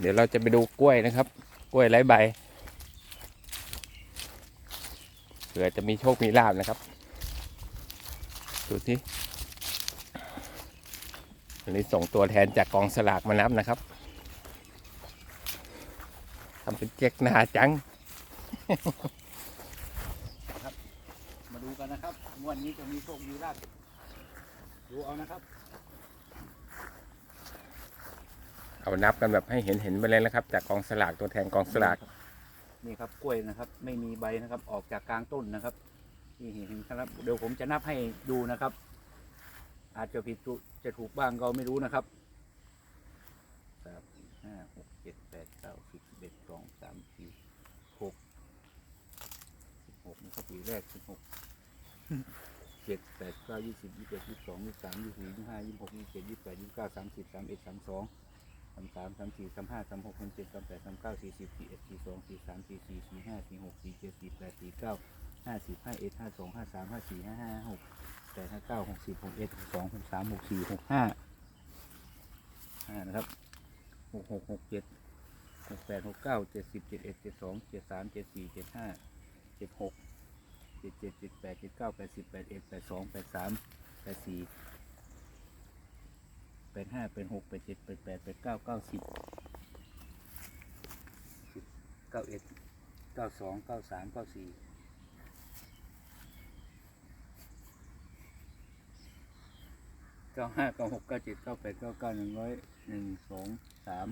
เดี๋ยวเราจะไปดูกล้วยนะครับ กล้วยไร้ใบเผื่อจะมีโชคมีลาบนะครับ ดูที่วันนี้ส่งตัวแทนจากกองสลากมานับนะครับทำเป็นเจ๊กหนาจัง มาดูกันนะครับงวันนี้จะมีโชคมีลาภดูเอานะครับ เอานับกันแบบให้เห็นเห็นไปเลยนะครับ จากกองสลากตัวแทนกองสลากนี่ครับกล้วยนะครับ ไม่มีใบนะครับ ออกจากกลางต้นนะครับนี่เห็นครับ เดี๋ยวผมจะนับให้ดูนะครับ อาจจะผิดจะถูกบ้างก็ไม่รู้นะครับสามห้าหกเจ็ดแปดเก้าสิบสิบเอ็ดสองสามสี่หกสิบหกนะครับปีแรกสิบหกเจ็ดแปดเก้ายี่สิบยี่สิบเอ็ดยี่สิบสองยี่สิบสามยี่สิบสี่ยี่สิบห้ายี่สิบหกยี่สิบเจ็ดยี่สิบแปดยี่สิบเก้าสามสิบสามเอ็ดสามสอง สามสามสามสี่สามห้าสามหกสามเจ็ดสามแปดสามเก้าสี่สิบสี่เอ็ดสี่สองสี่สามสี่สี่สี่ห้าสี่หกสี่เจ็ดสี่แปดสี่เก้าห้าสิบห้าเอ็ดห้าสองห้าสามห้าสี่ห้าห้าหกแปดห้าเก้าหกสิบหกเอ็ดหกสองหกสามหกสี่หกห้าห้านะครับหกหกหกเจ็ดหกแปดหกเก้าเจ็ดสิบเจ็ดเอ็ดเจ็ดสองเจ็ดสามเจ็ดสี่เจ็ดห้าเจ็ดหกเจ็ดเจ็ดเจ็ดแปดเจ็ดเก้าแปดสิบแปดเอ็ดแปดสองแปดสามแปดสี่ ปดห้าแปดหกแปดเจ็ดแปดแปดแปดเก้าเก้าสิบเก้าเอ็ดเก้าสองเก้าสามเก้าสี่เก้าห้าเก้าหกเก้าเจ็ดเก้าแปดเก้าเก้าหนึ่งร้อยหนึ่งสองสาม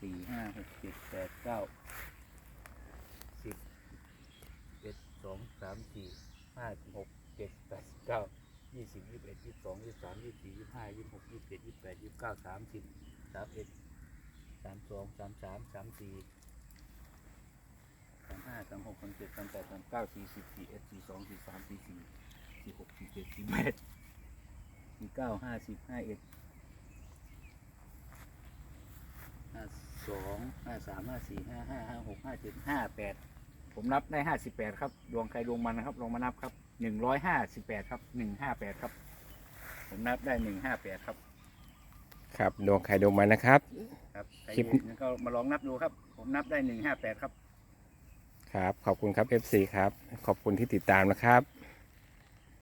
สี่ห้าหกเจ็ดแปดเก้าสิบเอ็ดสองสามสี่ห้าหกเจ็ดแปดเก้า ยี่สิบยี่สิบเอ็ดยี่สิบสองยี่สิบสามยี่สิบสี่ยี่สิบห้ายี่สิบหกยี่สิบเจ็ดยี่สิบแปดยี่สิบเก้าสามสิบสามเอ็ดสามสองสามสามสามสี่สามห้าสามหกสามเจ็ดสามแปดสามเก้าสี่สิบสี่เอ็ดสี่สองสี่สามสี่สี่สี่หกสี่เจ็ดสี่แปดสี่เก้าห้าสิบห้าเอ็ดห้าสองห้าสามห้าสี่ห้าห้าห้าหกห้าเจ็ดห้าแปด ผมนับได้ห้าสิบแปดครับ ดวงใครดวงมันนะครับ ลองมานับครับหนึ่งร้อยห้าสิบแปดครับหนึ่งห้าแปดครับ ผมนับได้หนึ่งห้าแปดครับ ครับดวงใครดวงมันนะครับ ครับใครคลิปดูงั้นก็มาลองนับดูครับ ผมนับได้หนึ่งห้าแปดครับ ครับ ขอบคุณครับ FC ครับ ขอบคุณที่ติดตามนะครับ